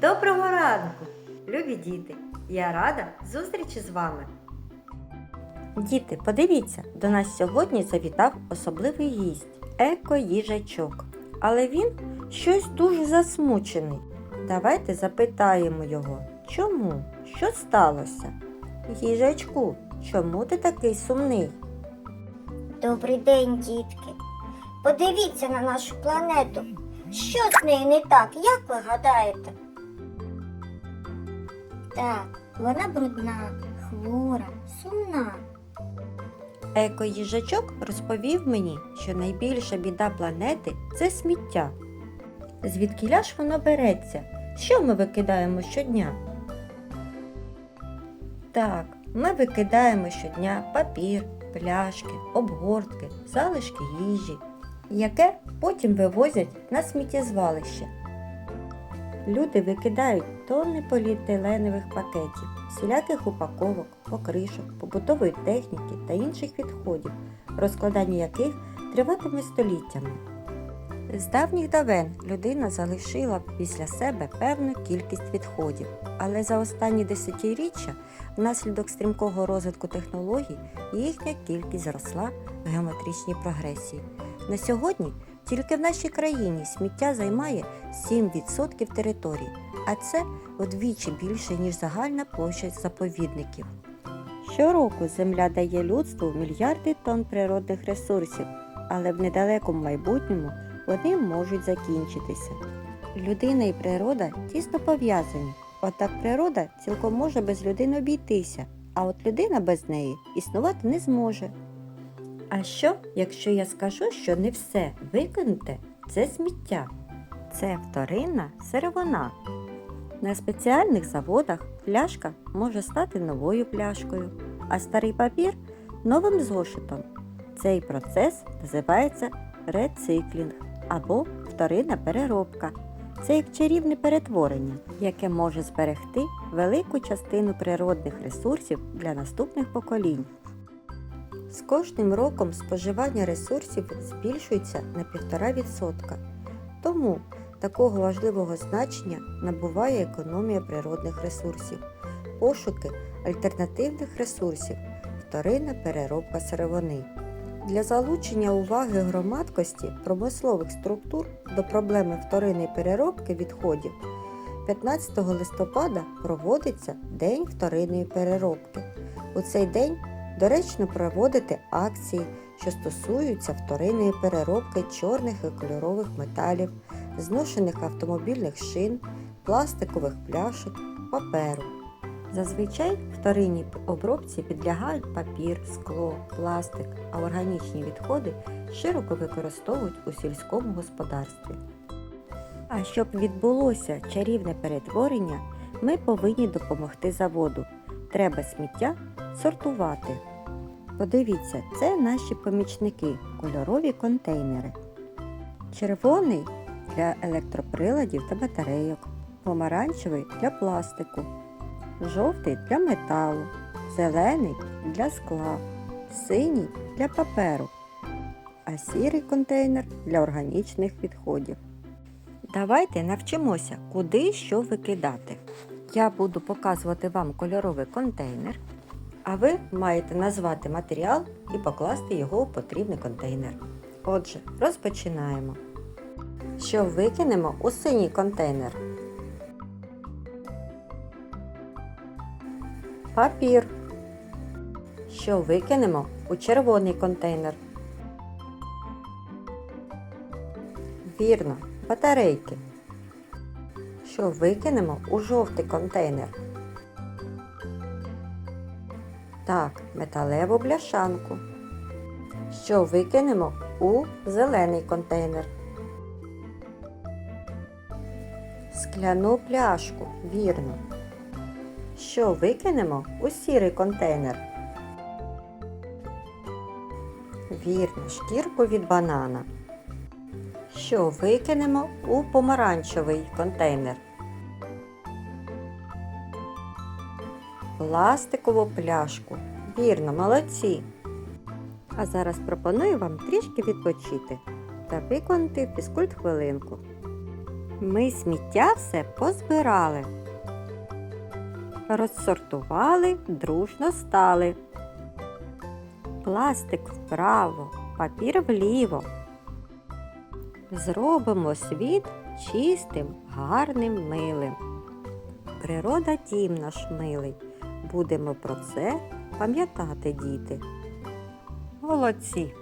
Доброго ранку, любі діти! Я рада зустрічі з вами. Діти, подивіться, до нас сьогодні завітав особливий гість еко-їжачок. Але він щось дуже засмучений. Давайте запитаємо його, чому? Що сталося? Їжачку, чому ти такий сумний? Добрий день, дітки. Подивіться на нашу планету. Що з нею не так, як ви гадаєте? Так, вона брудна, хвора, сумна. Еко-їжачок розповів мені, що найбільша біда планети це сміття. Звідкіля ж воно береться? Що ми викидаємо щодня? Так, ми викидаємо щодня папір, пляшки, обгортки, залишки їжі, яке потім вивозять на сміттєзвалище. Люди викидають тонни поліетиленових пакетів, всіляких упаковок, покришок, побутової техніки та інших відходів, розкладання яких триватиме століттями. З давніх давен людина залишила після себе певну кількість відходів, але за останні десятиріччя внаслідок стрімкого розвитку технологій їхня кількість зросла в геометричній прогресії. На сьогодні тільки в нашій країні сміття займає 7% території, а це вдвічі більше, ніж загальна площа заповідників. Щороку Земля дає людству мільярди тонн природних ресурсів, але в недалекому майбутньому вони можуть закінчитися. Людина і природа тісно пов'язані. Отак природа цілком може без людини обійтися, а от людина без неї існувати не зможе. А що, якщо я скажу, що не все викинуте це сміття? Це вторинна сировина. На спеціальних заводах пляшка може стати новою пляшкою, а старий папір новим зошитом. Цей процес називається рециклінг або вторинна переробка. Це як чарівне перетворення, яке може зберегти велику частину природних ресурсів для наступних поколінь. З кожним роком споживання ресурсів збільшується на 1,5%. Тому такого важливого значення набуває економія природних ресурсів, пошуки альтернативних ресурсів, вторинна переробка сировини. Для залучення уваги громадськості промислових структур до проблеми вторинної переробки відходів 15 листопада проводиться День вторинної переробки. У цей день доречно проводити акції, що стосуються вторинної переробки чорних і кольорових металів, зношених автомобільних шин, пластикових пляшок, паперу. Зазвичай вторинній обробці підлягають папір, скло, пластик, а органічні відходи широко використовують у сільському господарстві. А щоб відбулося чарівне перетворення, ми повинні допомогти заводу. Треба сміття сортувати. Подивіться, це наші помічники, кольорові контейнери. Червоний для електроприладів та батарейок, помаранчевий для пластику, жовтий для металу, зелений для скла, синій для паперу, а сірий контейнер для органічних відходів. Давайте навчимося, куди що викидати. Я буду показувати вам кольоровий контейнер, а ви маєте назвати матеріал і покласти його у потрібний контейнер. Отже, розпочинаємо. Що викинемо у синій контейнер? Папір. Що викинемо у червоний контейнер? Вірно, батарейки. Що викинемо у жовтий контейнер? Так, металеву бляшанку. Що викинемо у зелений контейнер? Скляну пляшку, вірно. Що викинемо у сірий контейнер? Вірно, шкірку від банана. Що викинемо у помаранчевий контейнер? Пластикову пляшку. Вірно, молодці. А зараз пропоную вам трішки відпочити та виконати фізкульт хвилинку. Ми сміття все позбирали. Розсортували, дружно стали. Пластик вправо, папір вліво. Зробимо світ чистим, гарним, милим. Природа дім наш милий. Будемо про це пам'ятати, діти. Молодці!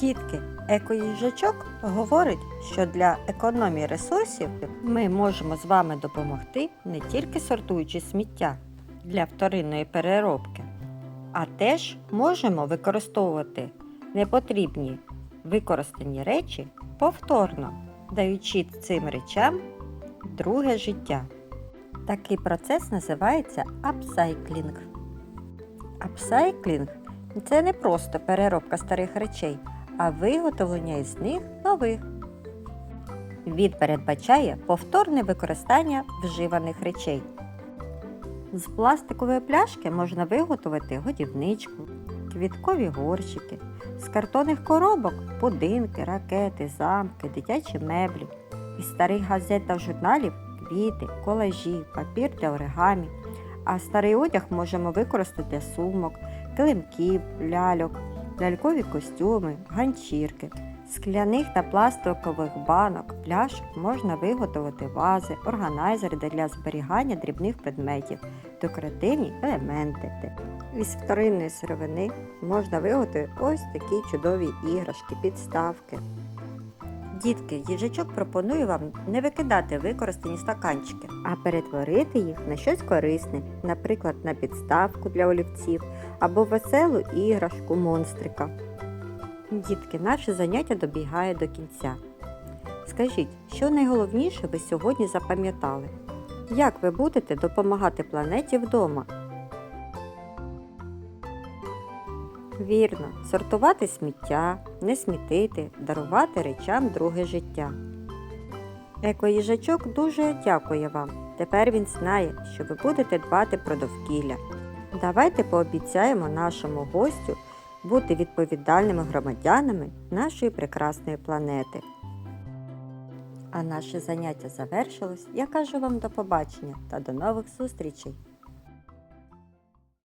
Дітки, екоїжачок говорить, що для економії ресурсів ми можемо з вами допомогти не тільки сортуючи сміття для вторинної переробки, а теж можемо використовувати непотрібні використані речі повторно, даючи цим речам друге життя. Такий процес називається апсайклінг. Апсайклінг це не просто переробка старих речей, а виготовлення із них нових. Він передбачає повторне використання вживаних речей. З пластикової пляшки можна виготовити годівничку, квіткові горщики, з картонних коробок будинки, ракети, замки, дитячі меблі, із старих газет та журналів квіти, колажі, папір для оригамі. А старий одяг можемо використати для сумок, килимків, ляльок, лялькові костюми, ганчірки. Скляних та пластикових банок, пляшок можна виготовити вази, органайзери для зберігання дрібних предметів, декоративні елементи. Із вторинної сировини можна виготовити ось такі чудові іграшки, підставки. Дітки, їжачок пропонує вам не викидати використані стаканчики, а перетворити їх на щось корисне, наприклад, на підставку для олівців або веселу іграшку монстрика. Дітки, наше заняття добігає до кінця. Скажіть, що найголовніше ви сьогодні запам'ятали? Як ви будете допомагати планеті вдома? Вірно, сортувати сміття, не смітити, дарувати речам друге життя. Екоїжачок дуже дякує вам. Тепер він знає, що ви будете дбати про довкілля. Давайте пообіцяємо нашому гостю бути відповідальними громадянами нашої прекрасної планети. А наше заняття завершилось. Я кажу вам до побачення та до нових зустрічей!